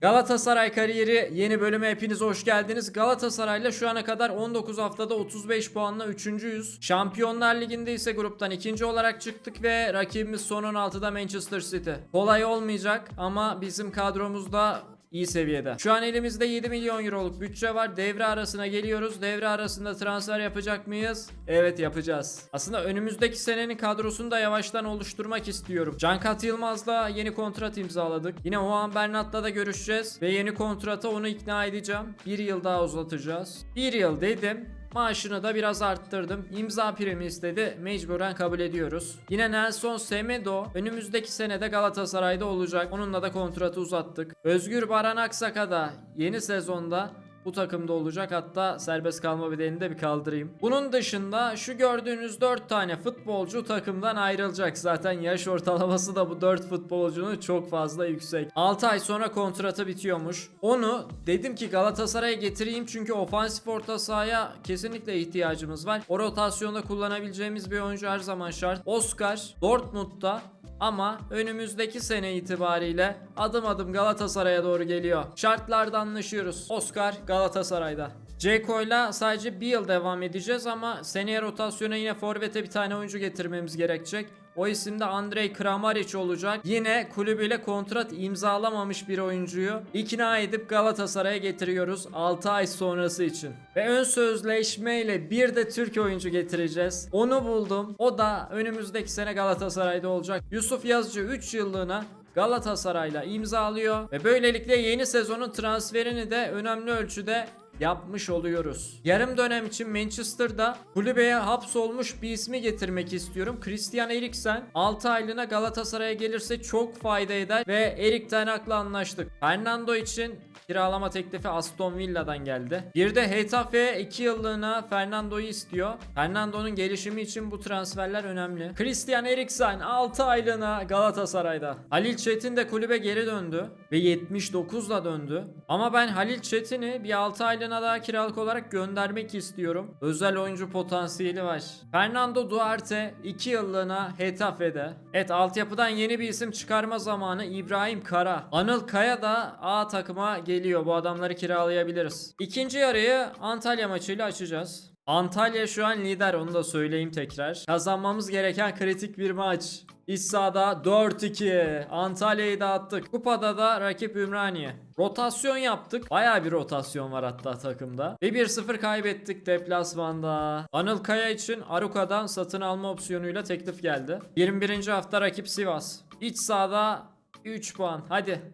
Galatasaray kariyeri yeni bölüme hepiniz hoş geldiniz. Galatasaray'la şu ana kadar 19 haftada 35 puanla 3.yüz. Şampiyonlar Ligi'nde ise gruptan ikinci olarak çıktık ve rakibimiz son 16'da Manchester City. Kolay olmayacak ama bizim kadromuzda iyi seviyede. Şu an elimizde 7 milyon euroluk bütçe var. Devre arasına geliyoruz. Devre arasında transfer yapacak mıyız? Evet yapacağız. Aslında önümüzdeki senenin kadrosunu da yavaştan oluşturmak istiyorum. Cankat Yılmaz'la yeni kontrat imzaladık. Yine Juan Bernat'la da görüşeceğiz. Ve yeni kontrata onu ikna edeceğim. Bir yıl daha uzatacağız. Bir yıl dedim. Maaşını da biraz arttırdım. İmza primi istedi. Mecburen kabul ediyoruz. Yine Nelson Semedo önümüzdeki senede Galatasaray'da olacak. Onunla da kontratı uzattık. Özgür Baran Aksaka da yeni sezonda bu takımda olacak. Hatta serbest kalma bedelini de bir kaldırayım. Bunun dışında şu gördüğünüz 4 tane futbolcu takımdan ayrılacak. Zaten yaş ortalaması da bu 4 futbolcunun çok fazla yüksek. 6 ay sonra kontratı bitiyormuş. Onu dedim ki Galatasaray'a getireyim çünkü ofansif orta sahaya kesinlikle ihtiyacımız var. O rotasyonda kullanabileceğimiz bir oyuncu her zaman şart. Oscar Dortmund'da ama önümüzdeki sene itibariyle adım adım Galatasaray'a doğru geliyor. Şartlarda anlaşıyoruz. Oscar Galatasaray'da. Ceko'yla sadece bir yıl devam edeceğiz ama seneye rotasyona yine forvete bir tane oyuncu getirmemiz gerekecek. O isim de Andrei Kramaric olacak. Yine kulübüyle kontrat imzalamamış bir oyuncuyu ikna edip Galatasaray'a getiriyoruz 6 ay sonrası için. Ve ön sözleşmeyle bir de Türk oyuncu getireceğiz. Onu buldum. O da önümüzdeki sene Galatasaray'da olacak. Yusuf Yazıcı 3 yıllığına Galatasaray'la imzalıyor ve böylelikle yeni sezonun transferini de önemli ölçüde yapmış oluyoruz. Yarım dönem için Manchester'da kulübeye hapsolmuş bir ismi getirmek istiyorum. Christian Eriksen 6 aylığına Galatasaray'a gelirse çok fayda eder ve Erik Ten Hag'la anlaştık. Fernando için kiralama teklifi Aston Villa'dan geldi. Bir de Hetafe 2 yıllığına Fernando'yu istiyor. Fernando'nun gelişimi için bu transferler önemli. Christian Eriksen 6 aylığına Galatasaray'da. Halil Çetin de kulübe geri döndü ve 79'la döndü. Ama ben Halil Çetin'i bir 6 aylığına daha kiralık olarak göndermek istiyorum. Özel oyuncu potansiyeli var. Fernando Duarte 2 yıllığına Hetafe'de. Evet altyapıdan yeni bir isim çıkarma zamanı İbrahim Kara. Anıl Kaya da A takıma geliyor. Bu adamları kiralayabiliriz. İkinci yarıyı Antalya maçıyla açacağız. Antalya şu an lider onu da söyleyeyim tekrar. Kazanmamız gereken kritik bir maç. İç sahada 4-2. Antalya'yı dağıttık. Kupada da rakip Ümraniye. Rotasyon yaptık. Baya bir rotasyon var hatta takımda. Ve 1-0 kaybettik deplasmanda. Anıl Kaya için Aruka'dan satın alma opsiyonuyla teklif geldi. 21. hafta rakip Sivas. İç sahada 3 puan. Hadi.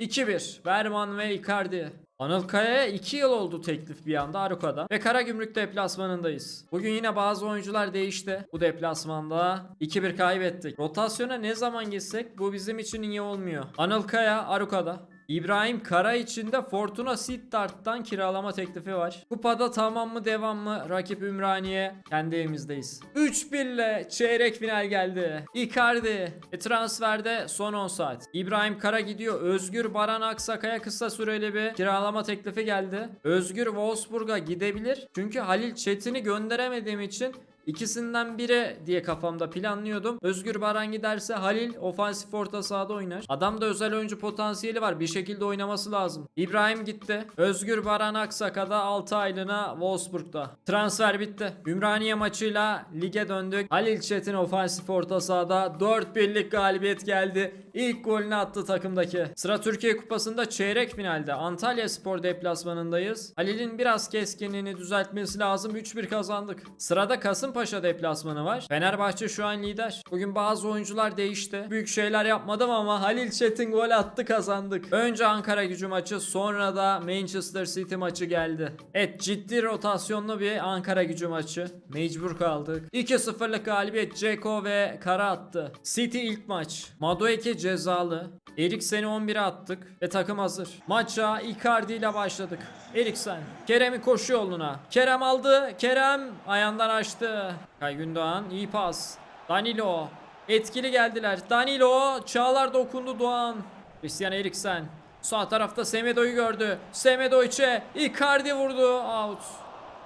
2-1. Berman ve Icardi. Anıl Kaya'ya 2 yıl oldu teklif bir anda Aruka'da. Ve Karagümrük deplasmanındayız. Bugün yine bazı oyuncular değişti. Bu deplasmanda 2-1 kaybettik. Rotasyona ne zaman gitsek bu bizim için iyi olmuyor. Anıl Kaya Aruka'da. İbrahim Kara için de Fortuna Sittard'dan kiralama teklifi var. Kupada tamam mı devam mı? Rakip Ümraniye. Kendi evimizdeyiz. 3-1 ile çeyrek final geldi. Icardi. E, transferde son 10 saat. İbrahim Kara gidiyor. Özgür Baran Aksakay'a kısa süreli bir kiralama teklifi geldi. Özgür Wolfsburg'a gidebilir. Çünkü Halil Çetin'i gönderemediğim için İkisinden biri diye kafamda planlıyordum. Özgür Baran giderse Halil ofansif orta sahada oynar. Adamda özel oyuncu potansiyeli var. Bir şekilde oynaması lazım. İbrahim gitti. Özgür Baran Aksaka'da 6 aylığına Wolfsburg'da. Transfer bitti. Ümraniye maçıyla lige döndük. Halil Çetin ofansif orta sahada 4 birlik galibiyet geldi. İlk golünü attı takımdaki. Sıra Türkiye Kupası'nda çeyrek finalde Antalya Spor deplasmanındayız. Halil'in biraz keskinliğini düzeltmesi lazım. 3-1 kazandık. Sırada Kasımpaşa deplasmanı var. Fenerbahçe şu an lider. Bugün bazı oyuncular değişti. Büyük şeyler yapmadım ama Halil Çetin gol attı kazandık. Önce Ankara gücü maçı sonra da Manchester City maçı geldi. Evet ciddi rotasyonlu bir Ankara gücü maçı. Mecbur kaldık. 2-0'lık galibiyet Ceko ve Kara attı. City ilk maç. Madueke cezalı. Eriksen'i 11'e attık ve takım hazır. Maça Icardi ile başladık. Eriksen. Kerem'i koşu yoluna. Kerem aldı. Kerem ayağından açtı. Kay Gündoğan iyi pas. Danilo. Etkili geldiler. Danilo. Çağlar dokundu Doğan. Christian Eriksen. Sağ tarafta Semedo'yu gördü. Semedo içe. Icardi vurdu. Out.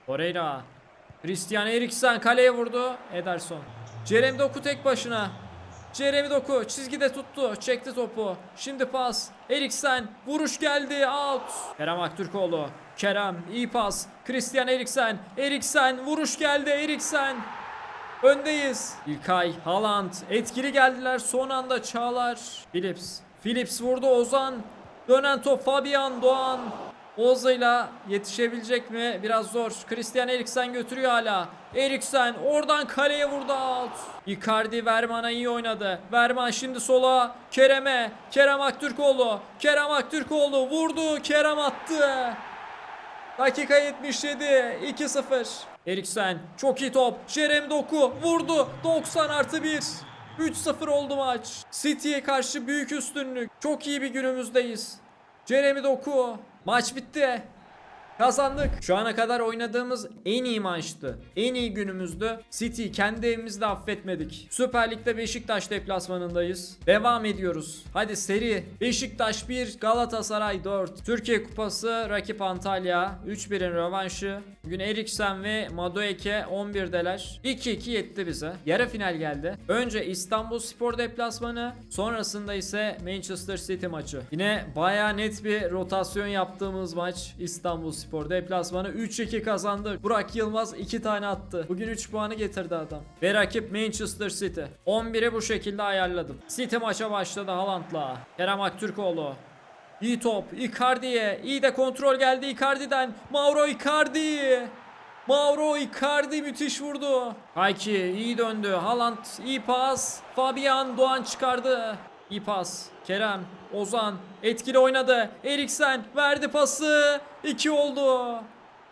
Torreira. Christian Eriksen kaleye vurdu. Ederson. Cerem Doku tek başına. Jeremy Doku çizgide tuttu. Çekti topu. Şimdi pas. Eriksen vuruş geldi. Out. Kerem Aktürkoğlu. Kerem iyi pas. Christian Eriksen. Eriksen vuruş geldi. Eriksen. Öndeyiz. İlkay, Haaland etkili geldiler. Son anda Çağlar. Philips. Philips vurdu Ozan. Dönen top Fabian Doğan. Oza'yla yetişebilecek mi? Biraz zor. Christian Eriksen götürüyor hala. Eriksen oradan kaleye vurdu out. Icardi Verman'a iyi oynadı. Verman şimdi sola. Kerem'e. Kerem Aktürkoğlu. Kerem Aktürkoğlu vurdu. Kerem attı. Dakika 77 2-0 Eriksen çok iyi top Jerem Doku vurdu 90 artı 1 3-0 oldu maç City'ye karşı büyük üstünlük Çok iyi bir günümüzdeyiz Jeremy Doku Maç bitti Kazandık. Şu ana kadar oynadığımız en iyi maçtı. En iyi günümüzdü. City kendi evimizde affetmedik. Süper Lig'de Beşiktaş deplasmanındayız. Devam ediyoruz. Hadi seri. Beşiktaş 1, Galatasaray 4. Türkiye Kupası rakip Antalya. 3-1'in rövanşı. Bugün Eriksen ve Madueke 11'deler. 2-2 yetti bize. Yarı final geldi. Önce İstanbul Spor deplasmanı. Sonrasında ise Manchester City maçı. Yine baya net bir rotasyon yaptığımız maç İstanbul Spor deplasmanı 3-2 kazandık. Burak Yılmaz 2 tane attı. Bugün 3 puanı getirdi adam. Ve rakip Manchester City. 11'i bu şekilde ayarladım. City maça başladı Haaland'la. Kerem Aktürkoğlu. İyi top. Icardi'ye. İyi de kontrol geldi Icardi'den. Mauro Icardi. Mauro Icardi müthiş vurdu. Hayki iyi döndü. Haaland iyi pas. Fabian Doğan çıkardı. İyi pas. Kerem, Ozan etkili oynadı. Eriksen verdi pası. 2 oldu.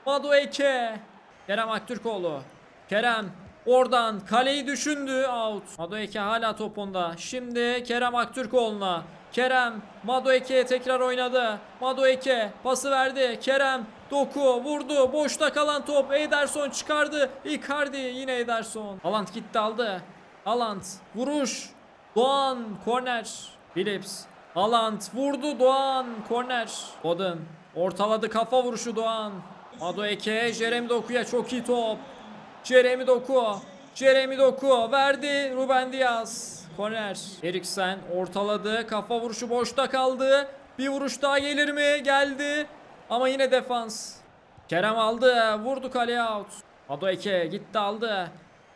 Madueke. Kerem Aktürkoğlu. Kerem oradan kaleyi düşündü. Out. Madueke hala top onda. Şimdi Kerem Aktürkoğlu'na. Kerem Madueke'ye tekrar oynadı. Madueke pası verdi. Kerem Doku vurdu. Boşta kalan top. Ederson çıkardı. Icardi yine Ederson. Haaland gitti aldı. Haaland vuruş. Doğan korner. Philips. Haaland vurdu Doğan korner. Foden ortaladı kafa vuruşu Doğan. Madueke Jeremy Doku'ya çok iyi top. Jeremy Doku. Jeremy Doku verdi Ruben Diaz. Korner. Eriksen ortaladı. Kafa vuruşu boşta kaldı. Bir vuruş daha gelir mi? Geldi. Ama yine defans. Kerem aldı. Vurdu kaleye out. Madueke gitti aldı.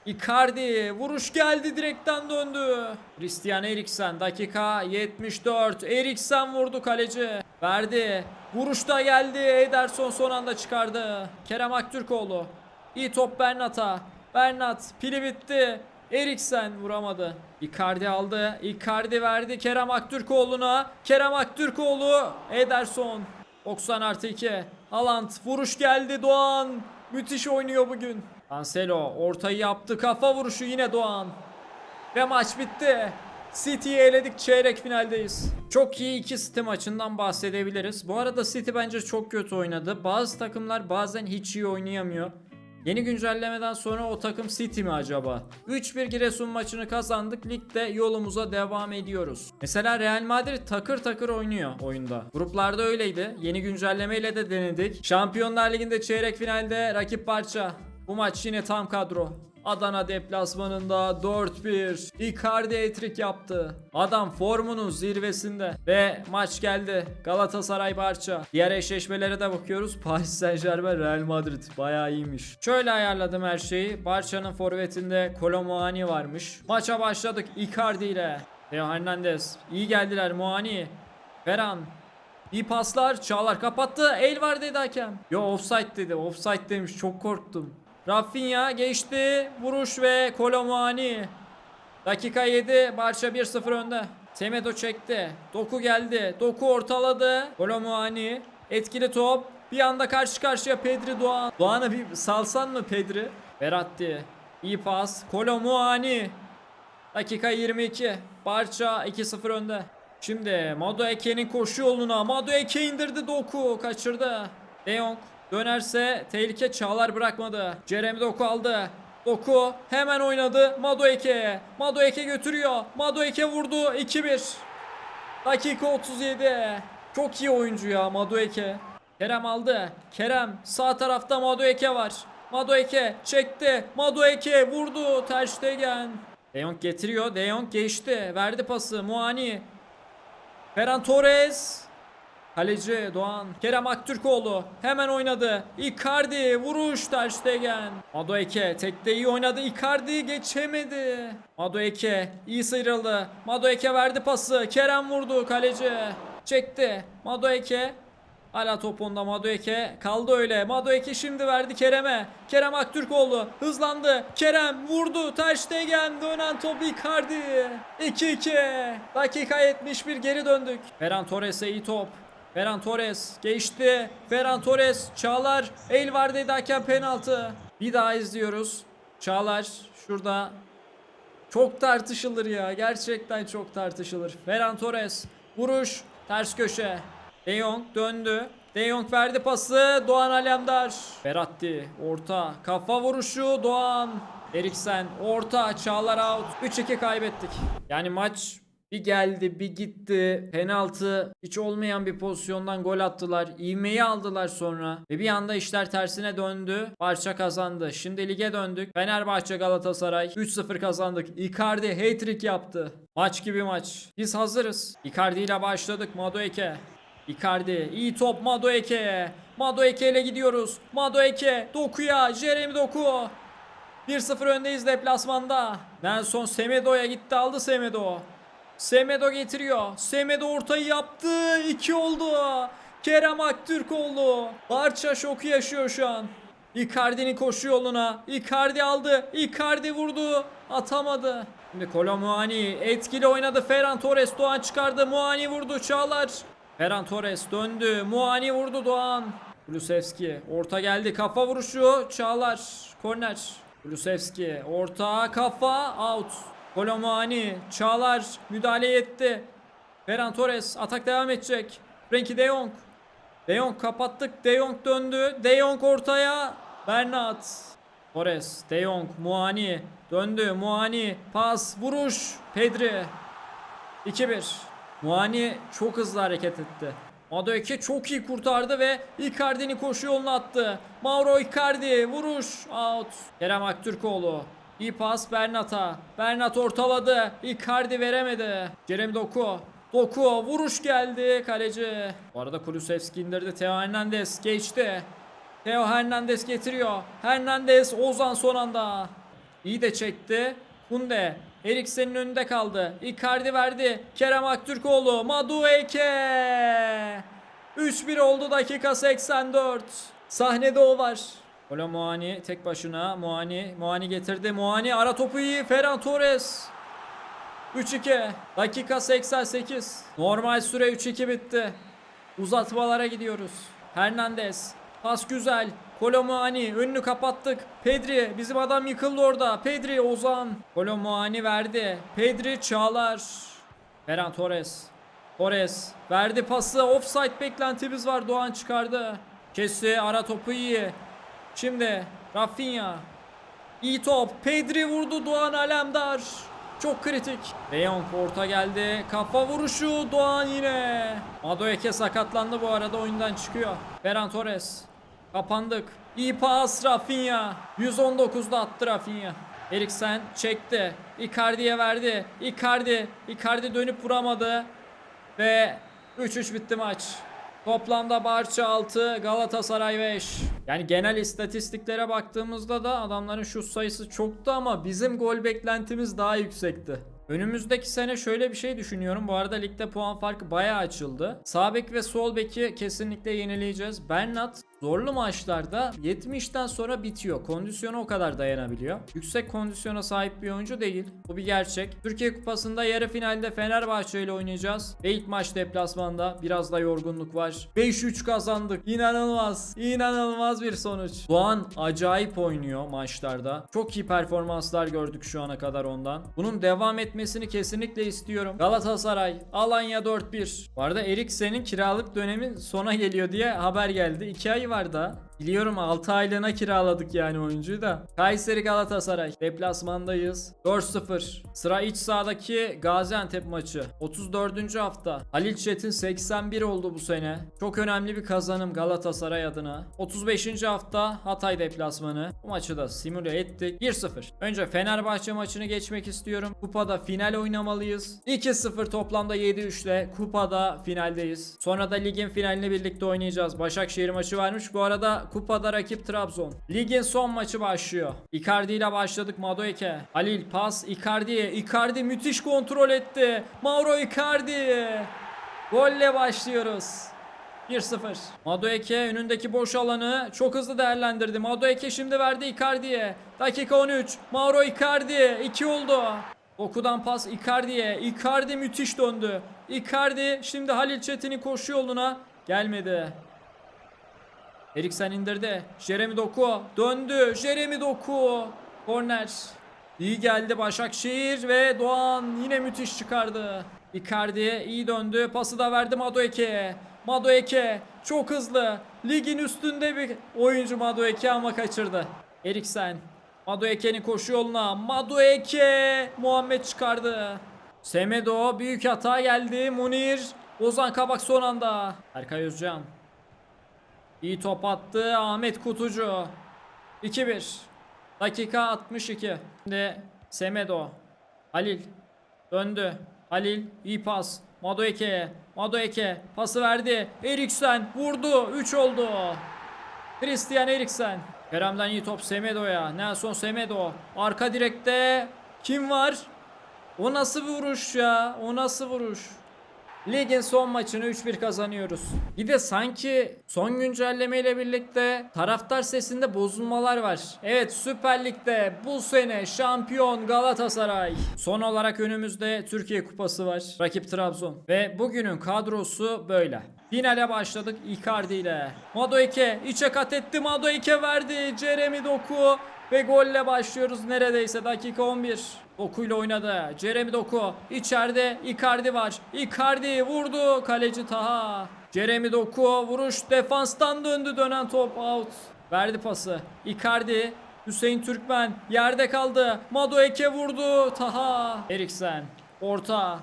Icardi vuruş geldi direkten döndü. Christian Eriksen dakika 74. Eriksen vurdu kaleci. Verdi. Vuruşta geldi. Ederson son anda çıkardı. Kerem Aktürkoğlu. İyi top Bernat'a. Bernat pili bitti. Eriksen vuramadı. Icardi aldı. Icardi verdi Kerem Aktürkoğlu'na. Kerem Aktürkoğlu. Ederson. 90 artı 2. Haaland vuruş geldi Doğan. Müthiş oynuyor bugün. Cancelo ortayı yaptı. Kafa vuruşu yine Doğan. Ve maç bitti. City'yi eledik çeyrek finaldeyiz. Çok iyi iki City maçından bahsedebiliriz. Bu arada City bence çok kötü oynadı. Bazı takımlar bazen hiç iyi oynayamıyor. Yeni güncellemeden sonra o takım City mi acaba? 3-1 Giresun maçını kazandık. Ligde yolumuza devam ediyoruz. Mesela Real Madrid takır takır oynuyor oyunda. Gruplarda öyleydi. Yeni güncellemeyle de denedik. Şampiyonlar Ligi'nde çeyrek finalde rakip parça. Bu maç yine tam kadro. Adana deplasmanında 4-1 Icardi etrik yaptı. Adam formunun zirvesinde ve maç geldi. Galatasaray Barça. Diğer eşleşmelere de bakıyoruz. Paris Saint Germain Real Madrid bayağı iyiymiş. Şöyle ayarladım her şeyi. Barça'nın forvetinde Kolomuani varmış. Maça başladık Icardi ile. Theo Hernandez. İyi geldiler Muani. Ferhan. İyi paslar. Çağlar kapattı. El var dedi hakem. Yo offside dedi. Offside demiş. Çok korktum. Rafinha geçti. Vuruş ve Kolomuani. Dakika 7. Barça 1-0 önde. Semedo çekti. Doku geldi. Doku ortaladı. Kolomuani. Etkili top. Bir anda karşı karşıya Pedri Doğan. Doğan'a bir salsan mı Pedri? Beratti. İyi pas. Kolomuani. Dakika 22. Barça 2-0 önde. Şimdi Madueke'nin koşu yoluna. Madueke indirdi Doku. Kaçırdı. De Jong dönerse tehlike Çağlar bırakmadı. Jeremy Doku aldı. Doku hemen oynadı. Madueke. Madueke götürüyor. Madueke vurdu. 2-1. Dakika 37. Çok iyi oyuncu ya Madueke. Kerem aldı. Kerem sağ tarafta Madueke var. Madueke çekti. Madueke vurdu. Ter Stegen. De Jong getiriyor. De Jong geçti. Verdi pası. Muani. Ferran Torres. Kaleci Doğan. Kerem Aktürkoğlu hemen oynadı. Icardi vuruş Ter Stegen. Madueke tekte iyi oynadı. Icardi geçemedi. Madueke iyi sıyrıldı. Madueke verdi pası. Kerem vurdu kaleci. Çekti. Madueke Hala top onda Madueke kaldı öyle. Madueke şimdi verdi Kerem'e. Kerem Aktürkoğlu hızlandı. Kerem vurdu. Ter Stegen dönen top Icardi. 2-2. Dakika 71 geri döndük. Ferran Torres'e iyi top. Ferran Torres geçti. Ferran Torres Çağlar el var dedi penaltı. Bir daha izliyoruz. Çağlar şurada çok tartışılır ya. Gerçekten çok tartışılır. Ferran Torres vuruş ters köşe. De Jong döndü. De Jong verdi pası. Doğan Alemdar. Beratti orta kafa vuruşu Doğan. Eriksen orta Çağlar out. 3-2 kaybettik. Yani maç bir geldi bir gitti. Penaltı hiç olmayan bir pozisyondan gol attılar. İvmeyi aldılar sonra. Ve bir anda işler tersine döndü. Barça kazandı. Şimdi lige döndük. Fenerbahçe Galatasaray 3-0 kazandık. Icardi hat-trick yaptı. Maç gibi maç. Biz hazırız. Icardi ile başladık Madueke. Icardi iyi top Madueke'ye. Madueke ile gidiyoruz. Madueke Doku'ya. Jeremy Doku. 1-0 öndeyiz deplasmanda. Nelson Semedo'ya gitti aldı Semedo. Semedo getiriyor. Semedo ortayı yaptı. 2 oldu. Kerem Aktürkoğlu. Barça şoku yaşıyor şu an. Icardi'nin koşu yoluna. Icardi aldı. Icardi vurdu. Atamadı. Şimdi Kolo Muani etkili oynadı. Ferran Torres Doğan çıkardı. Muani vurdu. Çağlar. Ferran Torres döndü. Muani vurdu Doğan. Kulusevski orta geldi. Kafa vuruşu. Çağlar. Korner. Kulusevski orta kafa out. Kolomani Çağlar müdahale etti. Ferran Torres atak devam edecek. Frenkie de Jong. De Jong kapattık. De Jong döndü. De Jong ortaya. Bernat. Torres, De Jong, Muani döndü. Muani pas, vuruş. Pedri. 2-1. Muani çok hızlı hareket etti. Madueke çok iyi kurtardı ve Icardi'nin koşu yoluna attı. Mauro Icardi vuruş out. Kerem Aktürkoğlu. İyi pas Bernat'a. Bernat ortaladı. Icardi veremedi. Jeremy Doku. Doku vuruş geldi kaleci. Bu arada Kulusevski indirdi. Theo Hernandez geçti. Theo Hernandez getiriyor. Hernandez Ozan son anda. İyi de çekti. Kunde. Eriksen'in önünde kaldı. Icardi verdi. Kerem Aktürkoğlu. Madueke. 3-1 oldu dakika 84. Sahnede o var. Ola Muani tek başına. Muani. Muani getirdi. Muani ara topu iyi. Ferran Torres. 3-2. Dakika 88. Normal süre 3-2 bitti. Uzatmalara gidiyoruz. Hernandez. Pas güzel. Kolomuani önünü kapattık. Pedri bizim adam yıkıldı orada. Pedri Ozan. Kolomuani verdi. Pedri Çağlar. Ferran Torres. Torres verdi pası. Offside beklentimiz var. Doğan çıkardı. Kesti ara topu iyi. Şimdi Rafinha. İyi top. Pedri vurdu Doğan Alemdar. Çok kritik. De Jong orta geldi. Kafa vuruşu Doğan yine. Madueke sakatlandı bu arada oyundan çıkıyor. Ferran Torres. Kapandık. İyi pas Rafinha. 119'da attı Rafinha. Eriksen çekti. Icardi'ye verdi. Icardi. Icardi dönüp vuramadı. Ve 3-3 bitti maç. Toplamda Barça 6, Galatasaray 5. Yani genel istatistiklere baktığımızda da adamların şut sayısı çoktu ama bizim gol beklentimiz daha yüksekti. Önümüzdeki sene şöyle bir şey düşünüyorum. Bu arada ligde puan farkı bayağı açıldı. Sağ bek ve sol beki kesinlikle yenileyeceğiz. Bernat zorlu maçlarda 70'ten sonra bitiyor. Kondisyonu o kadar dayanabiliyor. Yüksek kondisyona sahip bir oyuncu değil. Bu bir gerçek. Türkiye Kupası'nda yarı finalde Fenerbahçe ile oynayacağız. Ve ilk maç deplasmanda biraz da yorgunluk var. 5-3 kazandık. İnanılmaz. İnanılmaz bir sonuç. Doğan acayip oynuyor maçlarda. Çok iyi performanslar gördük şu ana kadar ondan. Bunun devam etmesini kesinlikle istiyorum. Galatasaray, Alanya 4-1. Bu arada Eriksen'in kiralık dönemi sona geliyor diye haber geldi. 2 ay var da. Biliyorum 6 aylığına kiraladık yani oyuncuyu da. Kayseri Galatasaray. Deplasmandayız. 4-0. Sıra iç sahadaki Gaziantep maçı. 34. hafta. Halil Çetin 81 oldu bu sene. Çok önemli bir kazanım Galatasaray adına. 35. hafta Hatay deplasmanı. Bu maçı da simüle ettik. 1-0. Önce Fenerbahçe maçını geçmek istiyorum. Kupada final oynamalıyız. 2-0 toplamda 7-3 ile kupada finaldeyiz. Sonra da ligin finalini birlikte oynayacağız. Başakşehir maçı varmış. Bu arada kupada rakip Trabzon. Ligin son maçı başlıyor. Icardi ile başladık Madueke. Halil pas Icardi'ye. Icardi müthiş kontrol etti. Mauro Icardi. Golle başlıyoruz. 1-0. Madueke önündeki boş alanı çok hızlı değerlendirdi. Madueke şimdi verdi Icardi'ye. Dakika 13. Mauro Icardi 2 oldu. Okudan pas Icardi'ye. Icardi müthiş döndü. Icardi şimdi Halil Çetin'in koşu yoluna gelmedi. Eriksen indirdi. Jeremy Doku döndü. Jeremy Doku. Korner. İyi geldi Başakşehir ve Doğan yine müthiş çıkardı. Icardi iyi döndü. Pası da verdi Madueke'ye. Madueke çok hızlı. Ligin üstünde bir oyuncu Madueke ama kaçırdı. Eriksen. Madueke'nin koşu yoluna. Madueke Muhammed çıkardı. Semedo büyük hata geldi. Munir. Ozan Kabak son anda. Erkay Özcan. İyi top attı Ahmet Kutucu. 2-1. Dakika 62. Şimdi Semedo. Halil. Döndü. Halil iyi pas. Madueke'ye. Madueke pası verdi. Eriksen vurdu. 3 oldu. Christian Eriksen. Kerem'den iyi top Semedo'ya. Nelson Semedo. Arka direkte kim var? O nasıl vuruş ya? O nasıl vuruş? Ligin son maçını 3-1 kazanıyoruz. Bir de sanki son güncelleme ile birlikte taraftar sesinde bozulmalar var. Evet Süper Lig'de bu sene şampiyon Galatasaray. Son olarak önümüzde Türkiye Kupası var. Rakip Trabzon. Ve bugünün kadrosu böyle. Finale başladık Icardi ile. Madueke içe kat etti. Madueke verdi. Jeremy Doku ve golle başlıyoruz neredeyse dakika 11. Doku ile oynadı. Jeremy Doku içeride Icardi var. Icardi vurdu kaleci Taha. Jeremy Doku vuruş defanstan döndü dönen top out. Verdi pası. Icardi Hüseyin Türkmen yerde kaldı. Madueke vurdu. Taha. Eriksen orta.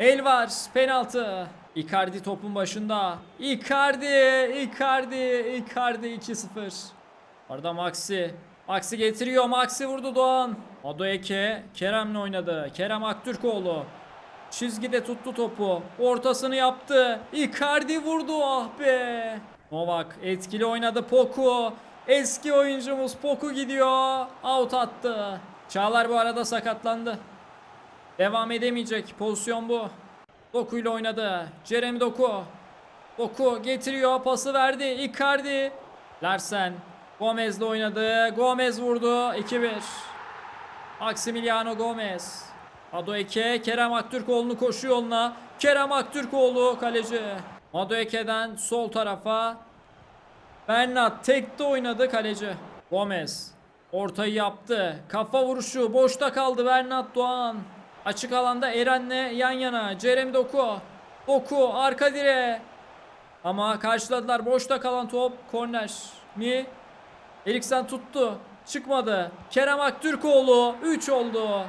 El var penaltı. Icardi topun başında. Icardi, Icardi, Icardi 2-0. Arada Maxi. Maxi getiriyor. Maxi vurdu Doğan. Adoeke Kerem'le oynadı. Kerem Aktürkoğlu. Çizgide tuttu topu. Ortasını yaptı. Icardi vurdu. Ah be. Novak etkili oynadı Poku. Eski oyuncumuz Poku gidiyor. Out attı. Çağlar bu arada sakatlandı. Devam edemeyecek. Pozisyon bu. Doku ile oynadı. Jeremy Doku. Doku getiriyor. Pası verdi. Icardi. Larsen. Gomez'le oynadı. Gomez vurdu. 2-1. Maximiliano Gomez. Adoeke Kerem Aktürkoğlu'nu koşu yoluna. Kerem Aktürkoğlu kaleci. Adoeke'den sol tarafa. Bernat tekte oynadı kaleci. Gomez. Ortayı yaptı. Kafa vuruşu boşta kaldı Bernat Doğan. Açık alanda Eren'le yan yana. Jeremy Doku. Doku arka direğe. Ama karşıladılar. Boşta kalan top. Korner mi? Eriksen tuttu. Çıkmadı. Kerem Aktürkoğlu 3 oldu.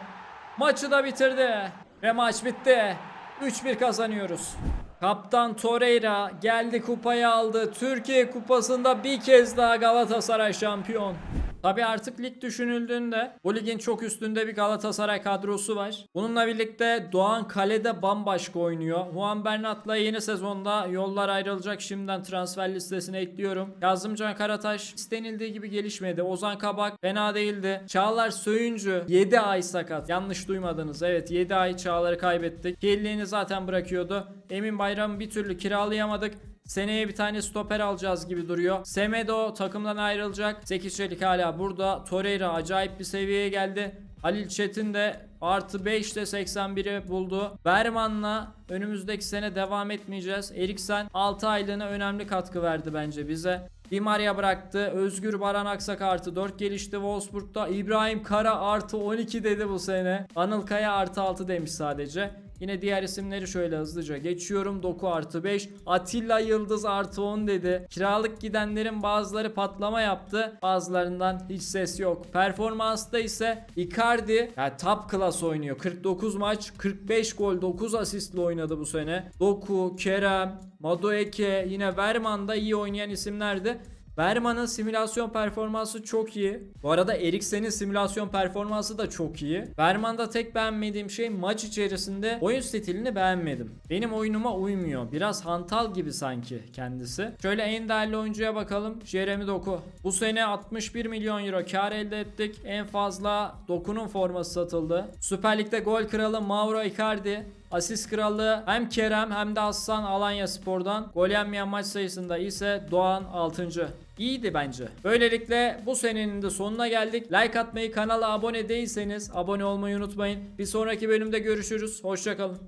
Maçı da bitirdi. Ve maç bitti. 3-1 kazanıyoruz. Kaptan Torreira geldi kupayı aldı. Türkiye kupasında bir kez daha Galatasaray şampiyon. Tabi artık lig düşünüldüğünde bu ligin çok üstünde bir Galatasaray kadrosu var. Bununla birlikte Doğan Kale'de bambaşka oynuyor. Juan Bernat'la yeni sezonda yollar ayrılacak. Şimdiden transfer listesine ekliyorum. Yazımcan Karataş istenildiği gibi gelişmedi. Ozan Kabak fena değildi. Çağlar Söyüncü 7 ay sakat. Yanlış duymadınız. Evet 7 ay Çağlar'ı kaybettik. Kirliğini zaten bırakıyordu. Emin Bayram'ı bir türlü kiralayamadık. Seneye bir tane stoper alacağız gibi duruyor. Semedo takımdan ayrılacak. Zeki Çelik hala burada. Torreira acayip bir seviyeye geldi. Halil Çetin de artı 5 ile 81'i buldu. Berman'la önümüzdeki sene devam etmeyeceğiz. Eriksen 6 aylığına önemli katkı verdi bence bize. Di Maria bıraktı. Özgür Baran Aksak artı 4 gelişti Wolfsburg'da. İbrahim Kara artı 12 dedi bu sene. Anıl Kaya artı 6 demiş sadece. Yine diğer isimleri şöyle hızlıca geçiyorum. Doku artı 5. Atilla Yıldız artı 10 dedi. Kiralık gidenlerin bazıları patlama yaptı. Bazılarından hiç ses yok. Performansta ise Icardi yani top class oynuyor. 49 maç 45 gol 9 asistle oynadı bu sene. Doku, Kerem, Madueke yine Verman da iyi oynayan isimlerdi. Berman'ın simülasyon performansı çok iyi. Bu arada Eriksen'in simülasyon performansı da çok iyi. Berman'da tek beğenmediğim şey maç içerisinde oyun stilini beğenmedim. Benim oyunuma uymuyor. Biraz hantal gibi sanki kendisi. Şöyle en değerli oyuncuya bakalım. Jeremy Doku. Bu sene 61 milyon euro kar elde ettik. En fazla Doku'nun forması satıldı. Süper Lig'de gol kralı Mauro Icardi. Asist krallığı hem Kerem hem de Aslan Alanya Spor'dan. Gol yenmeyen maç sayısında ise Doğan 6. İyiydi bence. Böylelikle bu senenin de sonuna geldik. Like atmayı, kanala abone değilseniz abone olmayı unutmayın. Bir sonraki bölümde görüşürüz. Hoşçakalın.